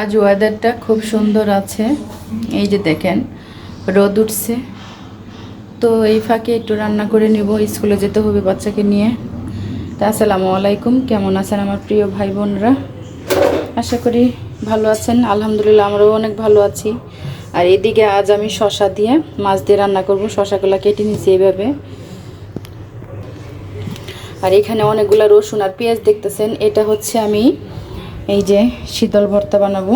আজ ওয়েদারটা খুব সুন্দর আছে। এই যে দেখেন, রোদ উঠছে। তো এই ফাঁকে একটু রান্না করে নিব, স্কুলে যেতে হবে বাচ্চাকে নিয়ে। তা আসসালামু আলাইকুম, কেমন আছেন আমার প্রিয় ভাই বোনরা? আশা করি ভালো আছেন। আলহামদুলিল্লাহ, আমরাও অনেক ভালো আছি। আর এদিকে আজ আমি শশা দিয়ে মাছ দিয়ে রান্না করব। শশাগুলো কেটে নিয়েছি এইভাবে আর এখানে অনেকগুলো রসুন আর পেঁয়াজ দেখতেছেন। এটা হচ্ছে আমি এই যে শীতল ভর্তা বানাবো।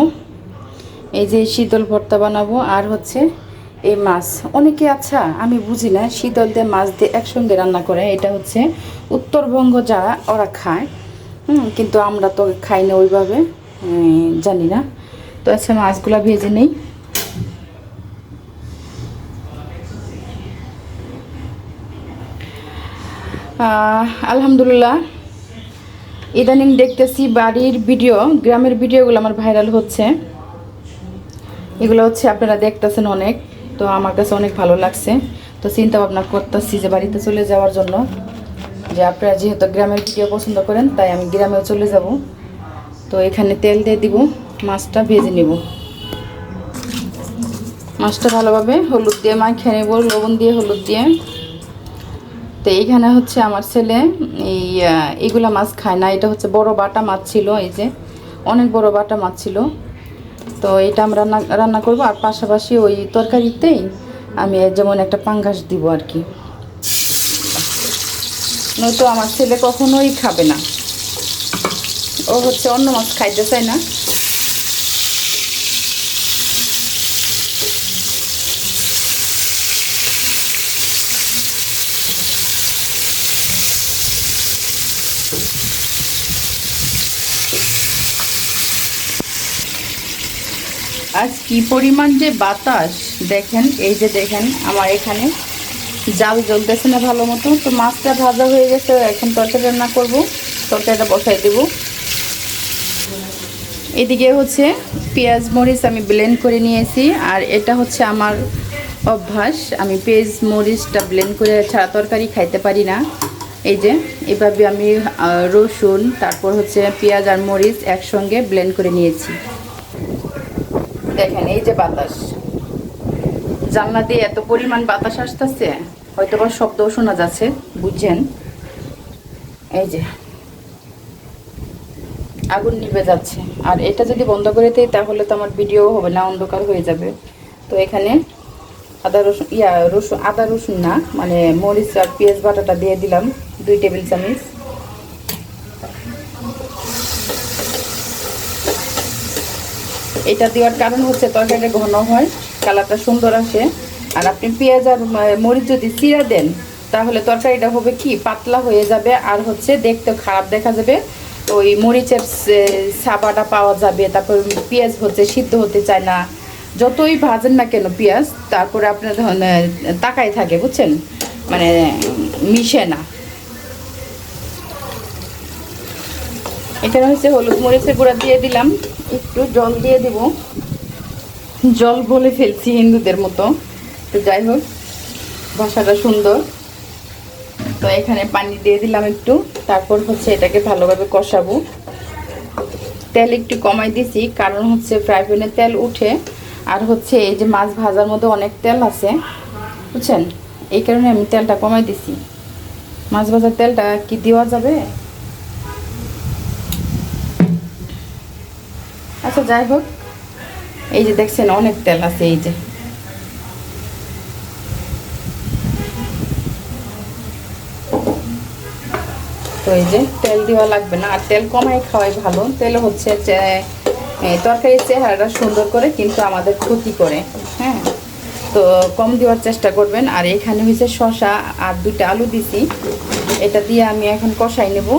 এই যে শীতল ভর্তা বানাবো আর হচ্ছে এই মাছ। অনেকে আচ্ছা আমি বুঝি না, শীতল দিয়ে মাছ দিয়ে একসঙ্গে রান্না করে, এটা হচ্ছে উত্তরবঙ্গ যারা ওরা খায়। হুম, কিন্তু আমরা তো খাই না ওইভাবে জানি না। তো আচ্ছা মাছগুলো ভেজে নেই। আলহামদুলিল্লাহ ইদানিং দেখতেছি বাড়ির ভিডিও, গ্রামের ভিডিওগুলো আমার ভাইরাল হচ্ছে। এগুলো হচ্ছে আপনারা দেখতেছেন অনেক, তো আমার কাছে অনেক ভালো লাগছে। তো চিন্তা ভাবনা করতেছি যে বাড়িতে চলে যাওয়ার জন্য, যে আপনারা যেহেতু গ্রামের ভিডিও পছন্দ করেন, তাই আমি গ্রামেও চলে যাব। তো এখানে তেল দিয়ে দিব, মাছটা ভেজে নিব। মাছটা ভালোভাবে হলুদ দিয়ে মাখিয়ে নেব, লবণ দিয়ে হলুদ দিয়ে। তো এইখানে হচ্ছে আমার ছেলে এই আহ, এইগুলা মাছ খায় না। এটা হচ্ছে বড় বাটা মাছ ছিল এই যে অনেক বড় বাটা মাছ ছিল। তো এটা আমরা রান্না রান্না করব। আর পাশাপাশি ওই তরকারিতেই আমি যেমন একটা পাঙ্গাস দিব আর কি। নয়তো আমার ছেলে কখনোই খাবে না। ও হচ্ছে অন্য মাছ খাইতে চায় না। আজ কি পরিমাণ যে বাতাস, দেখেন, এই যে দেখেন, আমার এখানে জাল জ্বলতেছে না ভালো মতো। তো মাছটা ভাজা হয়ে গেছে, এখন তরকারি রান্না করব। তরকারিটা বসাই দেব। এদিকে হচ্ছে পেঁয়াজ, মরিচ আমি ব্লেন্ড করে নিয়েছি, আর এটা হচ্ছে আমার অভ্যাস। আমি পেঁয়াজ, মরিচটা ব্লেন্ড করে ছাড়া তরকারি খাইতে পারি না। এই যে, এভাবে আমি রসুন, তারপর হচ্ছে পেঁয়াজ আর মরিচ একসঙ্গে ব্লেন্ড করে নিয়েছি। দেখেন, এই যে বাতাস। জানলা দিয়ে এত পরিমাণ বাতাস আসতেছে হয়তো বা শব্দও শোনা যাচ্ছে, বুঝছেন? এই যে, আগুন নিভে যাচ্ছে। আর এটা যদি বন্ধ করে দিই, তাহলে তো আমার ভিডিও হবে না, অন্ধকার হয়ে যাবে। তো এখানে আদা রসুন, ইয়া, রসুন, আদা রসুন না মানে মরিচ আর পেঁয়াজ বাটাটা দিয়ে দিলাম, দুই টেবিল চামচ। এটা দেওয়ার কারণ হচ্ছে তরকারিটা ঘন হয়, কালারটা সুন্দর আসে। আর আপনি পেঁয়াজ আর মরিচ যদি চিরা দেন, তাহলে তরকারিটা হবে কি, পাতলা হয়ে যাবে আর হচ্ছে দেখতে খারাপ দেখা যাবে। ওই মরিচের সাবাটা পাওয়া যাবে, তারপর পেঁয়াজ হচ্ছে সিদ্ধ হতে চায় না। যতই ভাজেন না কেন পেঁয়াজ, তারপরে আপনার তাকাই থাকে, বুঝছেন? মানে মিশে না। এখানে হচ্ছে হলুদ মরিচের গুঁড়া দিয়ে দিলাম। একটু জল দিয়ে দিব। জল বলে ফেলছি হিন্দুদের মতো। তো যাই হোক, ভাষাটা সুন্দর। তো এখানে পানি দিয়ে দিলাম একটু। তারপর হচ্ছে এটাকে ভালোভাবে কষাবো। তেল একটু কমাই দিছি, কারণ হচ্ছে ফ্রাই প্যানে তেল উঠে। আর হচ্ছে এই যে মাছ ভাজার মধ্যে অনেক তেল আছে, বুঝছেন? এই কারণে আমি তেলটা কমাই দিছি। মাছ ভাজার তেলটা কি দেওয়া যাবে? আচ্ছা যাই হোক, এই যে দেখছেন অনেক তেল আছে, এই যে। তো এই যে তেল দেওয়া লাগবে না, আর তেল কমাই খাওয়াই ভালো। তেল হচ্ছে তরকারির চেহারাটা সুন্দর করে, কিন্তু আমাদের ক্ষতি করে হ্যাঁ। তো কম দেওয়ার চেষ্টা করবেন, আর এখানে হয়েছে শশা আর দুইটা আলু দিছি। এটা দিয়ে আমি এখন কষাই নেব।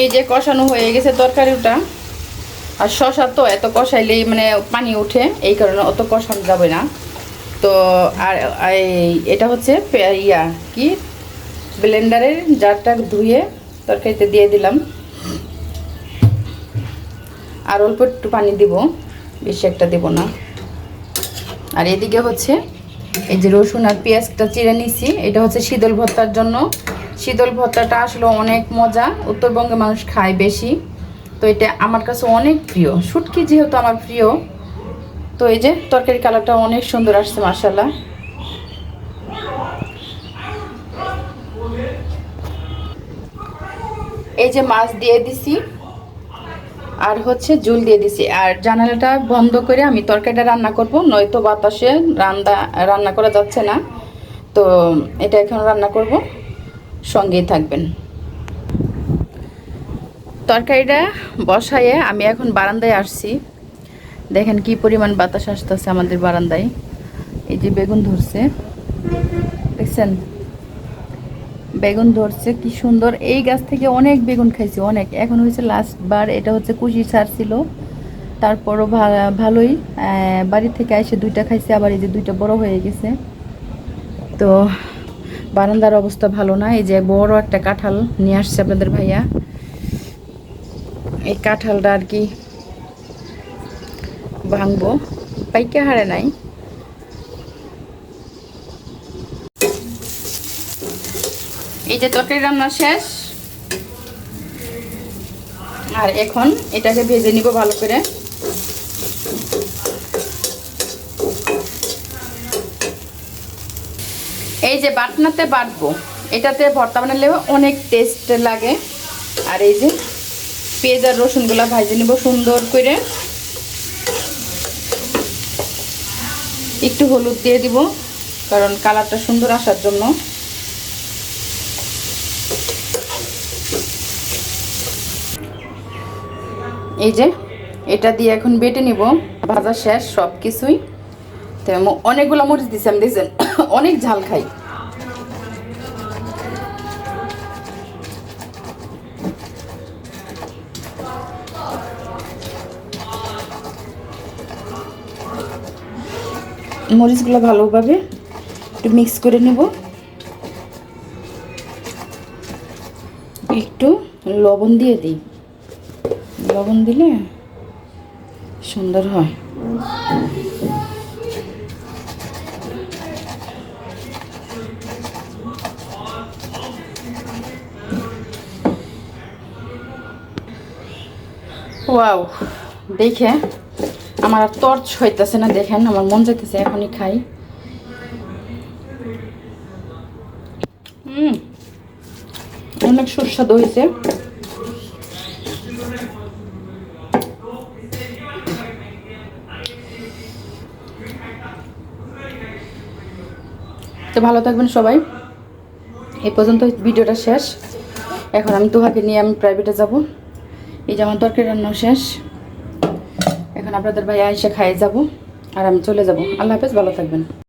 এই যে কষানো হয়ে গেছে তরকারিটা, আর শশা তো এত কষাইলেই মানে পানি উঠে এই কারণে অত কষানো যাবে না। তো আর এটা হচ্ছে ইয়া কি? ব্লেন্ডারের জারটা ধুয়ে তরকারিতে দিয়ে দিলাম। আর অল্প একটু পানি দিব, বেশি একটা দেব না। আর এদিকে হচ্ছে এই যে রসুন আর পেঁয়াজটা চিড়ে নিছি, এটা হচ্ছে শীতল ভর্তার জন্য। শীতল ভর্তাটা আসলে অনেক মজা উত্তরবঙ্গে মানুষ খায় বেশি। তো এটা আমার কাছে অনেক প্রিয়। শুটকি যেহেতু আমার প্রিয়, তো এই যে তরকারি কালারটা অনেক সুন্দর আসছে মার্শাল্লাহ এই যে মাছ দিয়ে দিছি, আর হচ্ছে জুল দিয়ে দিছি। আর জানালাটা বন্ধ করে আমি তরকারিটা রান্না করব, নয়তো বাতাসে রান্না রান্না করা যাচ্ছে না। তো এটা এখন রান্না করব। সঙ্গেই থাকবেন। তরকারিটা বসায়ে আমি এখন বারান্দায় আসছি। দেখেন কি পরিমাণ বাতাস আসতেছে আমাদের বারান্দায়। এই যে বেগুন ধরছে। দেখছেন? বেগুন ধরছে, কি সুন্দর। এই গাছ থেকে অনেক বেগুন খাইছি, অনেক। এখন হয়েছে লাস্ট বার, এটা হচ্ছে কুশি সার ছিল। তারপরও ভালোই বাড়ি থেকে এসে দুইটা খাইছে, আবার এই যে দুইটা বড় হয়ে গেছে। তো বারান্দার অবস্থা ভালো না, এই যে বড় একটা কাঁঠাল নিয়ে আসছে আপনাদের ভাইয়া। এই কাঁঠালটা আর কি ভাঙবো। পাইকা হারে নাই। এই যে তরকারি রান্না শেষ। আর এখন এটাকে ভেজে নিব ভালো করে। এই যে বাটনাতে বাটবো, এটাতে ভর্তা বানালে অনেক টেস্ট লাগে। আর এই যে পেঁয়াজ আর রসুনগুলো ভাজে নিব সুন্দর করে। একটু হলুদ দিয়ে দিব, কারণ কালারটা সুন্দর আসার জন্য। এই যে এটা দিয়ে এখন বেটে নিব, ভাজা শেষ সব কিছুই তো অনেকগুলো মরিচ দিছি আমি, দেখছেন? অনেক ঝাল খাই। মরিচগুলো ভালোভাবে একটু মিক্স করে নেব। একটু লবণ দিয়ে দিই। লবণ দিলে সুন্দর হয়। ওয়াও, দেখে আমার আর টর্চ হইতেছে না, দেখেন, আমার মন যাইতেছে, এখনই খাই। অনেক সুস্বাদু হয়েছে তো ভালো থাকবেন সবাই। এই পর্যন্ত ভিডিওটা শেষ। এখন আমি তোহাকে নিয়ে আমি প্রাইভেটে যাব। এই যে আমার তরকারি রান্না শেষ। এখন আপনাদের ভাই আইসা খাইয়ে যাব আর আমি চলে যাব। আল্লাহ হাফেজ ভালো থাকবেন।